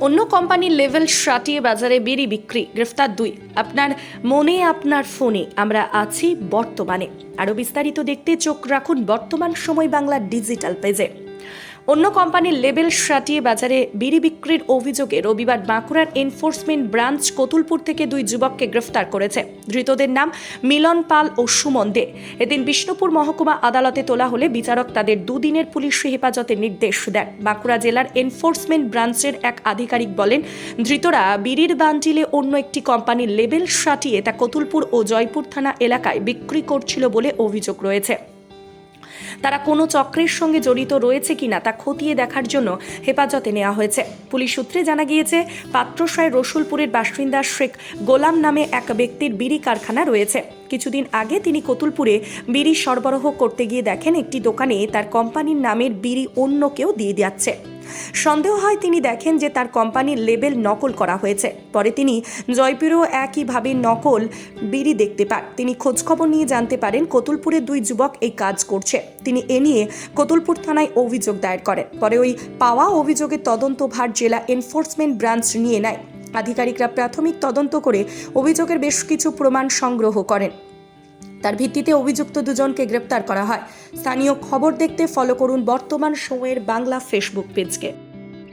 অন্য কোম্পানির লেভেল সাটিয়ে বাজারে বেরি বিক্রি, গ্রেফতার দুই। আপনার মনে, আপনার ফোনে। আমরা আছি বর্তমানে। আরও বিস্তারিত দেখতে চোখ রাখুন বর্তমান সময় বাংলা ডিজিটাল পেজে। অন্য কোম্পানির লেবেল সাটিয়ে বাজারে বিড়ি বিক্রির অভিযোগে রবিবার বাঁকুড়ার এনফোর্সমেন্ট ব্রাঞ্চ কতুলপুর থেকে দুই যুবককে গ্রেফতার করেছে। ধৃতদের নাম মিলন পাল ও সুমন দে। এদিন বিষ্ণুপুর মহকুমা আদালতে তোলা হলে বিচারক তাদের দুদিনের পুলিশি হেফাজতের নির্দেশ দেন। বাঁকুড়া জেলার এনফোর্সমেন্ট ব্রাঞ্চের এক আধিকারিক বলেন, ধৃতরা বিড়ির বান্ডিলে অন্য একটি কোম্পানির লেবেল সাটিয়ে তা কতুলপুর ও জয়পুর থানা এলাকায় বিক্রি করছিল বলে অভিযোগ রয়েছে। তারা কোনো চক্রের সঙ্গে জড়িত রয়েছে কিনা তা খতিয়ে দেখার জন্য হেফাজতে নেওয়া হয়েছে। পুলিশ সূত্রে জানা গিয়েছে পাত্রসায় রসুলপুরের বাসিন্দা শেখ গোলাম নামে এক ব্যক্তির বিড়ি কারখানা রয়েছে। কিছুদিন আগে তিনি কতুলপুরে বিড়ি সরবরাহ করতে গিয়ে দেখেন একটি দোকানে তার কোম্পানির নামের বিড়ি অন্য কেউ দিয়ে যাচ্ছে। সন্দেহ হয় তিনি দেখেন যে তার কোম্পানির লেবেল নকল করা হয়েছে। পরে তিনি জয়পুরেও একইভাবে নকল বিড়ি দেখতে পান। তিনি খোঁজখবর নিয়ে জানতে পারেন কতুলপুরের দুই যুবক এই কাজ করছে। তিনি এ নিয়ে কতুলপুর থানায় অভিযোগ দায়ের করেন। পরে ওই পাওয়া অভিযোগের তদন্তভার জেলা এনফোর্সমেন্ট ব্রাঞ্চ নিয়ে নেয়। আধিকারিকরা প্রাথমিক তদন্ত করে অভিযোগের বেশ কিছু প্রমাণ সংগ্রহ করেন। তার ভিত্তিতে অভিযুক্ত দুজনকে গ্রেপ্তার করা হয়। স্থানীয় খবর দেখতে ফলো করুন বর্তমান সময়ের বাংলা ফেসবুক পেজকে